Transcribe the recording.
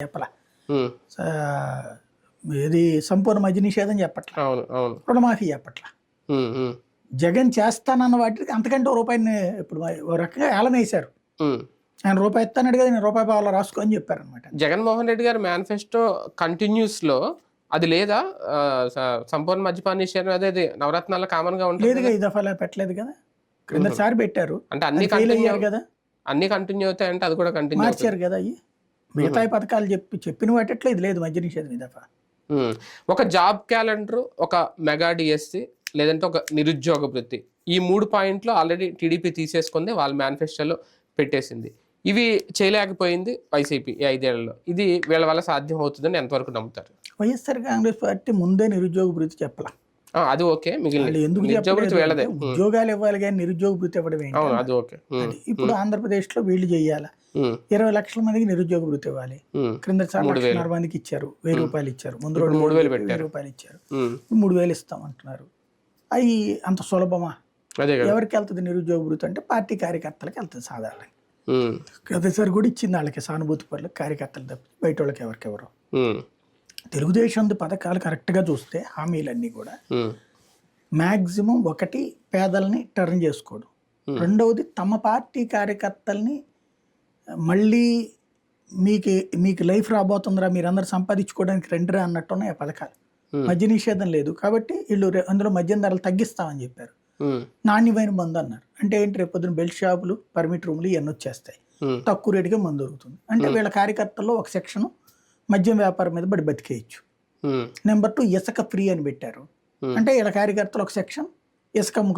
చెప్పలా. ఏది సంపూర్ణ మద్య నిషేధం చెప్పట్లా. అవును అవును. రుణమాఫీ చెప్పట్లా. జగన్ చేస్తానన్న వాటికి అంతకంటే రూపాయిని ఇప్పుడు రకంగా ఏలం వేశారు. ఉమ్. ఆయన రూపాయి ఇస్తానడు కదా నేను రూపాయి పావులా రాసుకో అని చెప్పారనమాట జగన్మోహన్ రెడ్డి గారి మేనిఫెస్టో కంటిన్యూస్లో అది లేదా? సంపూర్ణ మద్యపాన నిషేధం అదే అది నవరత్నాల కామన్గా ఉంటుంది లేదుగా ఈ దఫాలా పెట్టలేదు కదా? క్రిందసారి పెట్టారు. అంటే అన్ని కంటిన్యూ కదా? అన్ని కంటిన్యూ అవుతాయి అంటే అది కూడా కంటిన్యూ మార్చారు కదా అయ్యి? మిగతా పథకాలు చెప్పి చెప్పిన వాటిట్లో ఇది లేదు మద్య నిషేధం ఈ దఫా. ఒక జాబ్ క్యాలెండర్ ఒక మెగా డిఎస్సి లేదంటే ఒక నిరుద్యోగ వృత్తి. ఈ మూడు పాయింట్లు ఆల్రెడీ టీడీపీ తీసేసుకుంది వాళ్ళ మేనిఫెస్టోలో పెట్టేసింది. ఇవి చేయలేకపోయింది వైసీపీ ఈ ఐదేళ్ళలో. ఇది వీళ్ళ వల్ల సాధ్యం అవుతుందని ఎంతవరకు నమ్ముతారు? వైఎస్ఆర్ కాంగ్రెస్ పార్టీ ముందే నిరుద్యోగ భృతి చెప్పలా. అది ఓకే మిగిలిన ఎందుకు వృత్తి ఉద్యోగాలు ఇవ్వాలి కానీ నిరుద్యోగ భృతి ఇవ్వడం అది ఓకే. ఇప్పుడు ఆంధ్రప్రదేశ్లో వీళ్ళు చేయాలా? ఇరవై లక్షల మందికి నిరుద్యోగ భృతి ఇవ్వాలి. క్రింద లక్షన్నర మందికి ఇచ్చారు. వెయ్యి రూపాయలు ఇచ్చారు. ముందు రెండు మూడు వేలు వెయ్యి రూపాయలు ఇచ్చారు. మూడు వేలు ఇస్తాం అంటున్నారు. అవి అంత సులభమా? ఎవరికి వెళ్తుంది నిరుద్యోగ భృతి అంటే పార్టీ కార్యకర్తలకు వెళ్తుంది సాధారణ ఉమ్, గతసారి కూడా ఇచ్చింది వాళ్ళకి సానుభూతి పనులకు కార్యకర్తలు తప్ప బయట వాళ్ళకి ఎవరికెవరు తెలుగుదేశం పథకాలు కరెక్ట్గా చూస్తే హామీలన్నీ కూడా ఉమ్, మ్యాక్సిమం ఒకటి పేదల్ని టర్న్ చేసుకోవడం. రెండవది తమ పార్టీ కార్యకర్తల్ని మళ్ళీ మీకు మీకు లైఫ్ రాబోతుందిరా మీరందరూ సంపాదించుకోవడానికి రండిరా అన్నట్టు ఉన్నాయి ఆ పథకాలు. మద్య నిషేధం లేదు. కాబట్టి వీళ్ళు అందులో మద్యం ధరలు తగ్గిస్తామని చెప్పారు. నాణ్యమైన మందు అన్నారు. అంటే ఏంటి రేపు పొద్దున బెల్ట్ షాపులు పర్మిట్ రూమ్లు ఇవన్నీ వచ్చేస్తాయి. తక్కువ రేటుగా మందు దొరుకుతుంది. అంటే వీళ్ళ కార్యకర్తల్లో ఒక సెక్షన్ మద్యం వ్యాపారం మీద బడి బతికేయచ్చు. నెంబర్ టూ ఇసుక ఫ్రీ అని పెట్టారు. అంటే వీళ్ళ కార్యకర్తలు ఒక సెక్షన్ ఇసుక అమ్ముకుని